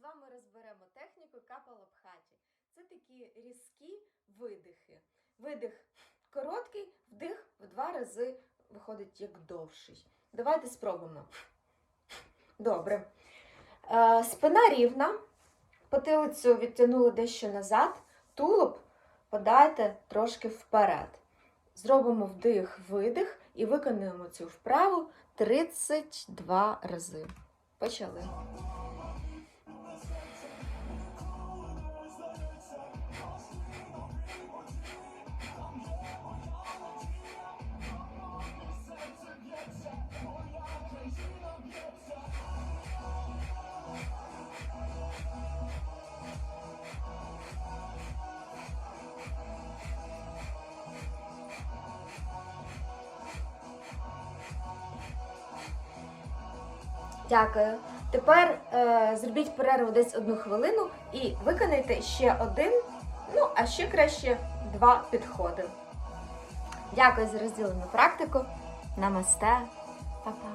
з вами розберемо техніку капалабхаті. Це такі різкі видихи. Видих короткий, вдих в два рази виходить як довший. Давайте спробуємо. Добре. Е, спина рівна, потилицю відтягнули дещо назад, тулуб подайте трошки вперед. Зробимо вдих-видих і виконуємо цю вправу 32 рази. Почали. Дякую. Тепер е, зробіть перерву десь одну хвилину і виконайте ще один, ну а ще краще два підходи. Дякую за розділену практику. Намасте, Па-па.